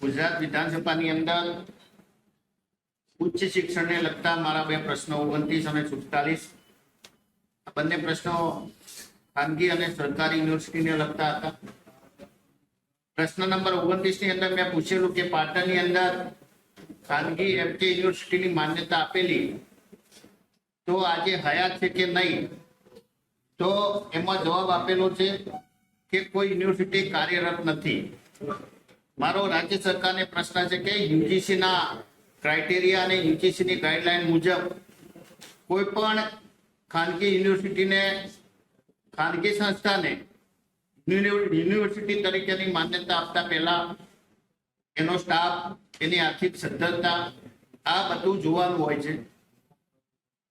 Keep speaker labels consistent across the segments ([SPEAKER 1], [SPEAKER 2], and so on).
[SPEAKER 1] ગુજરાત વિધાનસભાની અંદર ઉચ્ચ શિક્ષણને લગતા મારા બે પ્રશ્નો, ઓગણત્રીસ અને સુડતાલીસ. બંને પ્રશ્નો ખાનગી અને સરકારી યુનિવર્સિટીને લગતા હતા. પ્રશ્ન નંબર ઓગણત્રીસની અંદર મેં પૂછેલું કે પાટણની અંદર ખાનગી એમકે યુનિવર્સિટીની માન્યતા આપેલી તો આજે હયાત છે કે નહીં? તો એમાં જવાબ આપેલો છે કે કોઈ યુનિવર્સિટી કાર્યરત નથી. મારો રાજ્ય સરકારને પ્રશ્ન છે કે યુજીસીના ક્રાઇટેરિયા અને યુજીસીની ગાઈડલાઇન મુજબ કોઈ પણ ખાનગી યુનિવર્સિટીને, ખાનગી સંસ્થાને યુનિવર્સિટી તરીકેની માન્યતા આપતા પહેલા એનો સ્ટાફ એની આર્થિક સદ્ધરતા, આ બધું જોવાનું હોય છે.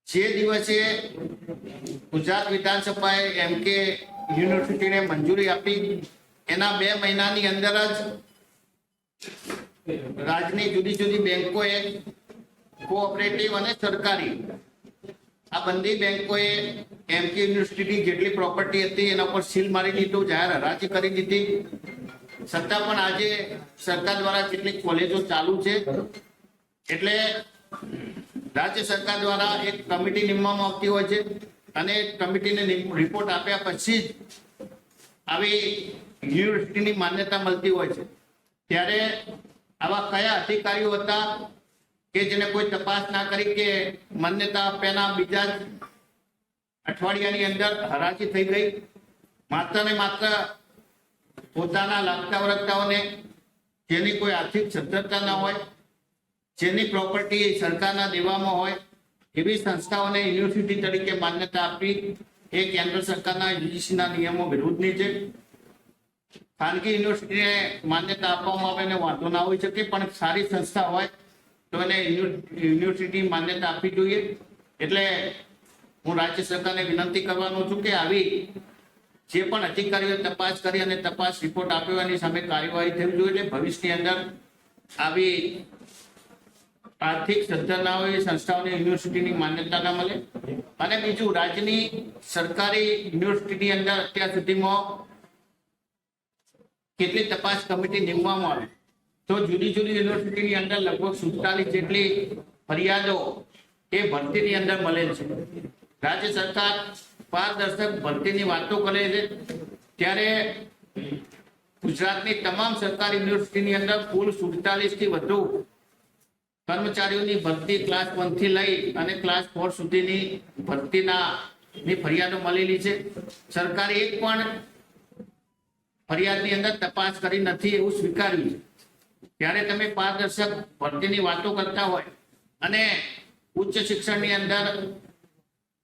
[SPEAKER 1] જે દિવસે ગુજરાત વિધાનસભાએ એમ કે યુનિવર્સિટીને મંજૂરી આપી, એના બે મહિનાની અંદર જ રાજની જુદી જુદી બેંકોએ કોઓપરેટિવ અને સરકારી. આ બંને બેંકોએ એમકે યુનિવર્સિટીની જેટલી પ્રોપર્ટી હતી, એના પર સીલ મારી દીધું, જાહેર હરાજી કરી દીધી. છતાં પણ આજે સરકાર દ્વારા કેટલીક કોલેજો ચાલુ છે. એટલે રાજ્ય સરકાર દ્વારા એક કમિટી નિમવામાં આવતી હોય છે અને કમિટીને રિપોર્ટ આપ્યા પછી જ આવી યુનિવર્સિટીની માન્યતા મળતી હોય છે. ત્યારે આવા કયા અધિકારીઓ હતા કે જેને કોઈ તપાસ ના કરી કે માન્યતા આપ્યાના બીજા જ અઠવાડિયાની અંદર હરાજી થઈ ગઈ? માત્ર ને માત્ર પોતાના લાગતા વળગતાઓને જેની કોઈ આર્થિક સદ્ધરતા ના હોય, જેની પ્રોપર્ટી સરકારના દેવામાં હોય, એવી સંસ્થાઓને યુનિવર્સિટી તરીકે માન્યતા આપવી એ કેન્દ્ર સરકારના યુજીસીના નિયમો વિરુદ્ધની છે. ખાનગી યુનિવર્સિટીને માન્યતા આપવામાં આવે એને વાંધો ના હોઈ શકે, પણ સારી સંસ્થા હોય તો એને યુનિ- યુનિવર્સિટી માન્યતા આપવી જોઈએ. એટલે હું રાજ્ય સરકારને વિનંતી કરવાનો છું કે આવી જે પણ અધિકારીઓ તપાસ કરી અને તપાસ રિપોર્ટ આપ્યો, એની સામે કાર્યવાહી થવી જોઈએ. ભવિષ્યની અંદર આવી આર્થિક સદ્ધર હોય, એ સંસ્થાઓને યુનિવર્સિટીની માન્યતા ના મળે. અને બીજું, રાજ્યની સરકારી યુનિવર્સિટીની અંદર અત્યાર સુધીમાં કેટલી તપાસ કમિટી નીમવામાં આવી? તો જુદી જુદી યુનિવર્સિટીની અંદર લગભગ સુડતાલીસ જેટલી ફરિયાદો એ ભરતીની અંદર મળેલ છે. રાજ્ય સરકાર પારદર્શક ભરતીની વાતો કરે છે. ત્યારે ગુજરાતની તમામ સરકારી યુનિવર્સિટીની અંદર કુલ સુડતાલીસથી વધુ કર્મચારીઓની ભરતી ક્લાસ વનથી લઈ અને ક્લાસ ફોર સુધીની ભરતીના ની ફરિયાદો મળેલી છે. સરકારે એક પણ ફરિયાદની અંદર તપાસ કરી નથી એવું સ્વીકાર્યું છે. ત્યારે તમે પારદર્શક ભરતીની વાતો કરતા હોય અને ઉચ્ચ શિક્ષણની અંદર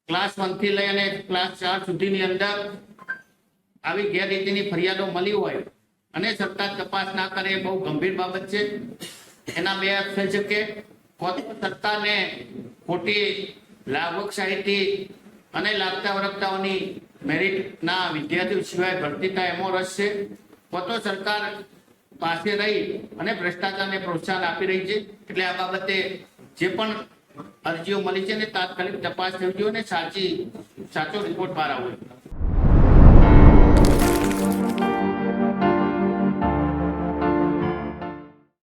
[SPEAKER 1] ક્લાસ વનથી લઈ અને ક્લાસ ચાર સુધીની અંદર આવી ગેરરીતિની ફરિયાદો મળી હોય અને સરકાર તપાસ ના કરે એ બહુ ગંભીર બાબત છે. એના બે અર્થ થઈ શકે. સરકારને ખોટી લાભક સાહિત્ય અને લાગતા વળગતાઓની મેરિટના વિદ્યાર્થીઓ સિવાય ભરતી થાય એમાં રસ છે. કો સરકાર પાસે રહી અને ભ્રષ્ટાચારને પ્રોત્સાહન આપી રહી છે. એટલે આ બાબતે જે પણ અરજીઓ મળી છે ને તાત્કાલિક તપાસ થવી જોઈએ અને સાચી, સાચો રિપોર્ટ બહાર આવવો જોઈએ.